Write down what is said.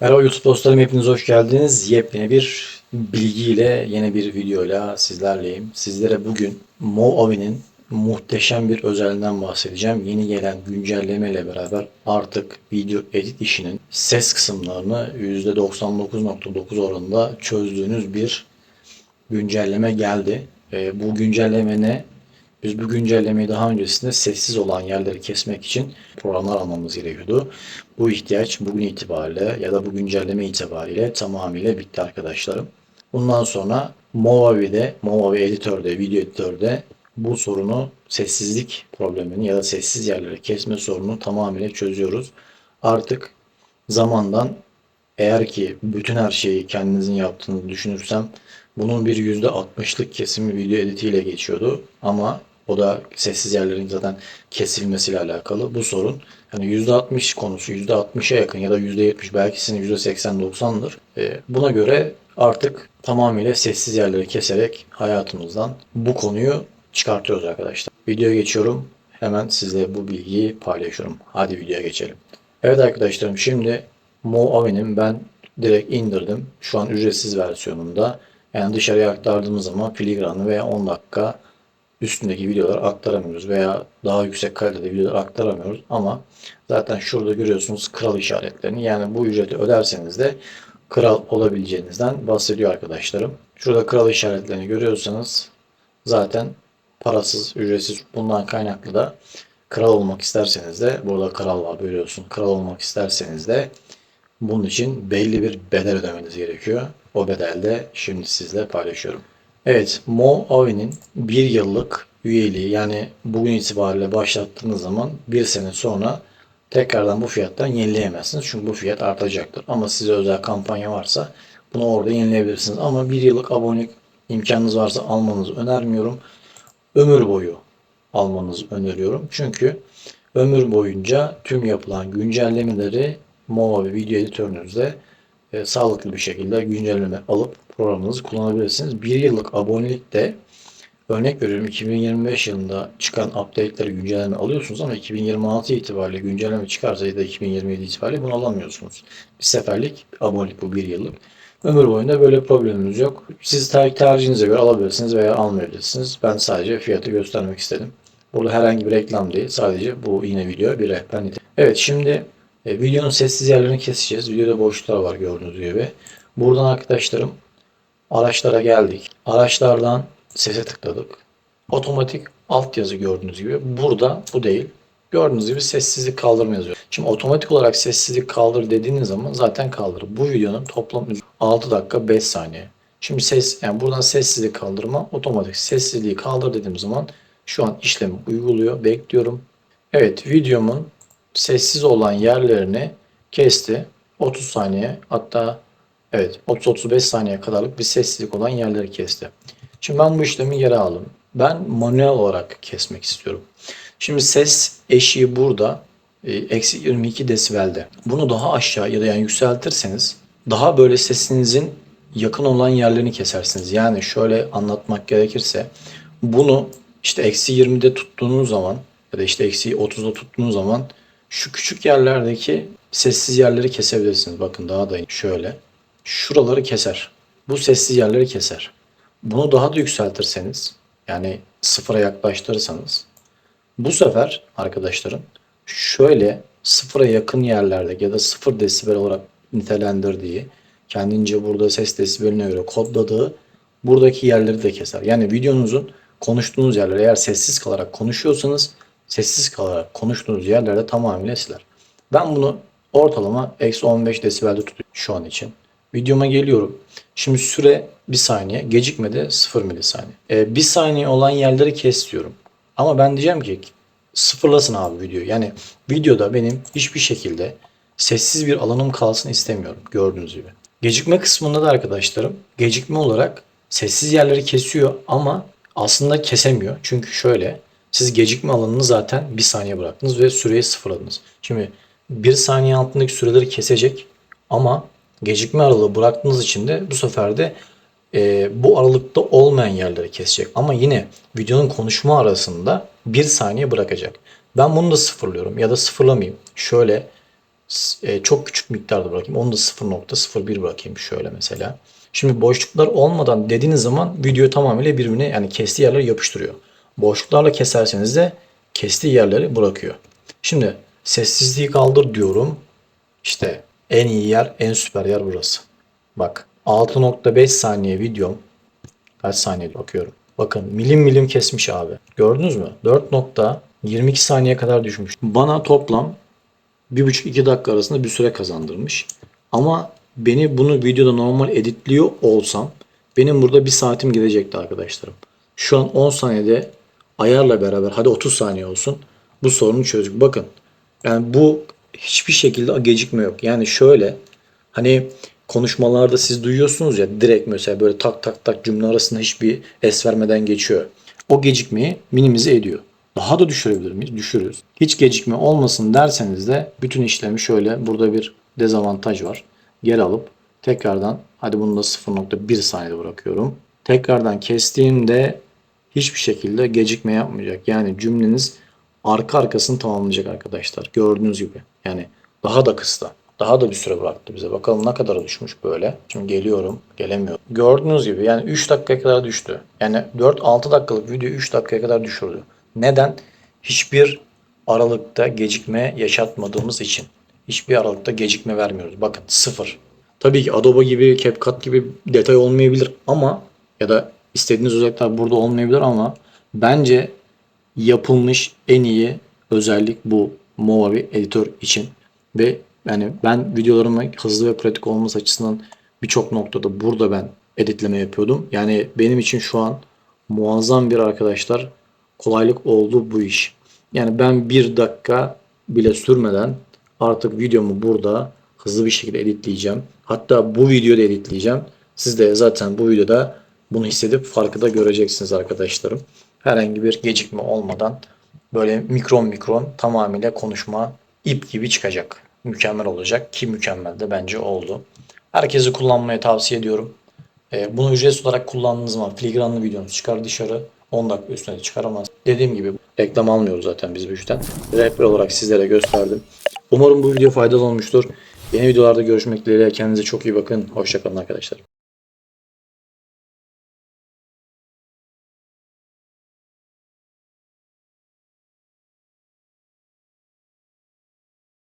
Merhaba YouTube dostlarım hepiniz hoş geldiniz. Yepyeni bir bilgiyle, yeni bir videoyla sizlerleyim. Sizlere bugün Moavi'nin muhteşem bir özelliğinden bahsedeceğim. Yeni gelen güncelleme ile beraber artık video edit işinin ses kısımlarını %99.9 oranında çözdüğünüz bir güncelleme geldi. Ee, bu güncelleme ne? Biz bu güncellemeyi daha öncesinde sessiz olan yerleri kesmek için programlar almamız gerekiyordu. Bu ihtiyaç bugün itibariyle ya da bu güncelleme itibariyle tamamıyla bitti arkadaşlarım. Bundan sonra Movavi'de, Movavi editörde, video editörde bu sorunu sessizlik problemini ya da sessiz yerleri kesme sorununu tamamıyla çözüyoruz. Artık zamandan eğer ki bütün her şeyi kendinizin yaptığını düşünürsem bunun bir %60'lık kesimi video editiyle geçiyordu. Ama o da sessiz yerlerin zaten kesilmesiyle alakalı. Bu sorun hani %60 konusu %60'a yakın ya da %70 belki sizin %80-90'dır. Ee, buna göre artık tamamıyla sessiz yerleri keserek hayatımızdan bu konuyu çıkartıyoruz arkadaşlar. Videoya geçiyorum. Hemen sizle bu bilgiyi paylaşıyorum. Hadi videoya geçelim. Evet arkadaşlarım şimdi Moavi'nin ben direkt indirdim. Şu an ücretsiz versiyonunda. Yani dışarıya aktardığımız zaman filigranlı veya 10 dakika üstündeki videoları aktaramıyoruz veya daha yüksek kalitede videolar aktaramıyoruz ama zaten şurada görüyorsunuz kral işaretlerini yani bu ücreti öderseniz de kral olabileceğinizden bahsediyor arkadaşlarım. Şurada kral işaretlerini görüyorsanız zaten parasız, ücretsiz bundan kaynaklı da kral olmak isterseniz de burada kral var görüyorsun. Kral olmak isterseniz de bunun için belli bir bedel ödemeniz gerekiyor. O bedel de şimdi sizle paylaşıyorum. Evet, Moavi'nin bir yıllık üyeliği yani bugün itibariyle başlattığınız zaman bir sene sonra tekrardan bu fiyattan yenileyemezsiniz. Çünkü bu fiyat artacaktır. Ama size özel kampanya varsa bunu orada yenileyebilirsiniz. Ama bir yıllık abonelik imkanınız varsa almanızı önermiyorum. Ömür boyu almanızı öneriyorum. Çünkü ömür boyunca tüm yapılan güncellemeleri Movavi video editörünüzde e, sağlıklı bir şekilde güncelleme alıp programınızı kullanabilirsiniz. Bir yıllık abonelikte örnek veriyorum 2025 yılında çıkan update'leri güncelleme alıyorsunuz ama 2026 itibariyle güncelleme çıkarsa ya da 2027 itibariyle bunu alamıyorsunuz. Bir seferlik abonelik bu bir yıllık. Ömür boyunda böyle problemimiz yok. Siz ter- tercihinize göre alabilirsiniz veya almayabilirsiniz. Ben sadece fiyatı göstermek istedim. Burada herhangi bir reklam değil. Sadece bu yine video bir rehber. Evet şimdi e, videonun sessiz yerlerini keseceğiz. Videoda boşluklar var gördüğünüz gibi. Buradan arkadaşlarım araçlara geldik. Araçlardan sese tıkladık. Otomatik altyazı gördüğünüz gibi. Burada bu değil. Gördüğünüz gibi sessizlik kaldırma yazıyor. Şimdi otomatik olarak sessizlik kaldır dediğiniz zaman zaten kaldırır. Bu videonun toplam 6 dakika 5 saniye. Şimdi ses yani buradan sessizlik kaldırma otomatik sessizliği kaldır dediğim zaman şu an işlemi uyguluyor. Bekliyorum. Evet videomun sessiz olan yerlerini kesti. 30 saniye hatta evet 30-35 saniye kadarlık bir sessizlik olan yerleri kesti. Şimdi ben bu işlemi geri aldım. Ben manuel olarak kesmek istiyorum. Şimdi ses eşiği burada e, eksi 22 desibelde. Bunu daha aşağı ya da yani yükseltirseniz daha böyle sesinizin yakın olan yerlerini kesersiniz. Yani şöyle anlatmak gerekirse bunu işte eksi 20'de tuttuğunuz zaman ya da işte eksi 30'da tuttuğunuz zaman şu küçük yerlerdeki sessiz yerleri kesebilirsiniz. Bakın daha da şöyle. Şuraları keser. Bu sessiz yerleri keser. Bunu daha da yükseltirseniz yani sıfıra yaklaştırırsanız bu sefer arkadaşlarım şöyle sıfıra yakın yerlerde ya da sıfır desibel olarak nitelendirdiği kendince burada ses desibeline göre kodladığı buradaki yerleri de keser. Yani videonuzun konuştuğunuz yerler eğer sessiz kalarak konuşuyorsanız sessiz kalarak konuştuğunuz yerlerde tamamıyla siler. Ben bunu ortalama eksi 15 desibelde tutuyorum şu an için. Videoma geliyorum. Şimdi süre 1 saniye. Gecikmede 0 milisaniye. E, 1 saniye olan yerleri kes diyorum. Ama ben diyeceğim ki sıfırlasın abi videoyu. Yani videoda benim hiçbir şekilde sessiz bir alanım kalsın istemiyorum gördüğünüz gibi. Gecikme kısmında da arkadaşlarım gecikme olarak sessiz yerleri kesiyor ama aslında kesemiyor. Çünkü şöyle siz gecikme alanını zaten bir saniye bıraktınız ve süreyi sıfırladınız. Şimdi bir saniye altındaki süreleri kesecek ama gecikme aralığı bıraktığınız için de bu sefer de e, bu aralıkta olmayan yerleri kesecek. Ama yine videonun konuşma arasında bir saniye bırakacak. Ben bunu da sıfırlıyorum ya da sıfırlamayayım. Şöyle e, çok küçük miktarda bırakayım. Onu da 0.01 bırakayım şöyle mesela. Şimdi boşluklar olmadan dediğiniz zaman video tamamıyla birbirine yani kestiği yerleri yapıştırıyor. Boşluklarla keserseniz de kestiği yerleri bırakıyor. Şimdi sessizliği kaldır diyorum. İşte en iyi yer, en süper yer burası. Bak 6.5 saniye videom. Kaç saniye bakıyorum. Bakın milim milim kesmiş abi. Gördünüz mü? 4.22 saniye kadar düşmüş. Bana toplam 1,5-2 dakika arasında bir süre kazandırmış. Ama beni bunu videoda normal editliyor olsam benim burada bir saatim gidecekti arkadaşlarım. Şu an 10 saniyede ayarla beraber hadi 30 saniye olsun bu sorunu çözdük. Bakın yani bu hiçbir şekilde gecikme yok. Yani şöyle hani konuşmalarda siz duyuyorsunuz ya direkt mesela böyle tak tak tak cümle arasında hiçbir es vermeden geçiyor. O gecikmeyi minimize ediyor. Daha da düşürebilir miyiz? Düşürürüz. Hiç gecikme olmasın derseniz de bütün işlemi şöyle burada bir dezavantaj var. Geri alıp tekrardan hadi bunu da 0.1 saniyede bırakıyorum. Tekrardan kestiğimde hiçbir şekilde gecikme yapmayacak. Yani cümleniz arka arkasını tamamlayacak arkadaşlar. Gördüğünüz gibi. Yani daha da kısa. Daha da bir süre bıraktı bize. Bakalım ne kadar düşmüş böyle. Şimdi geliyorum. Gelemiyorum. Gördüğünüz gibi yani 3 dakikaya kadar düştü. Yani 4-6 dakikalık videoyu 3 dakikaya kadar düşürdü. Neden? Hiçbir aralıkta gecikme yaşatmadığımız için. Hiçbir aralıkta gecikme vermiyoruz. Bakın sıfır. Tabii ki Adobe gibi, CapCut gibi detay olmayabilir ama ya da istediğiniz özellikler burada olmayabilir ama bence yapılmış en iyi özellik bu Movavi editör için ve yani ben videolarımın hızlı ve pratik olması açısından birçok noktada burada ben editleme yapıyordum. Yani benim için şu an muazzam bir arkadaşlar kolaylık oldu bu iş. Yani ben bir dakika bile sürmeden artık videomu burada hızlı bir şekilde editleyeceğim. Hatta bu videoda editleyeceğim. Siz de zaten bu videoda bunu hissedip farkı da göreceksiniz arkadaşlarım. Herhangi bir gecikme olmadan böyle mikron mikron tamamıyla konuşma ip gibi çıkacak. Mükemmel olacak ki mükemmel de bence oldu. Herkesi kullanmayı tavsiye ediyorum. E, bunu ücretsiz olarak kullandığınız zaman filigranlı videonuz çıkar dışarı. 10 dakika üstüne çıkaramaz. Dediğim gibi reklam almıyoruz zaten biz bu işten. Rehber olarak sizlere gösterdim. Umarım bu video faydalı olmuştur. Yeni videolarda görüşmek dileğiyle kendinize çok iyi bakın. Hoşçakalın arkadaşlar.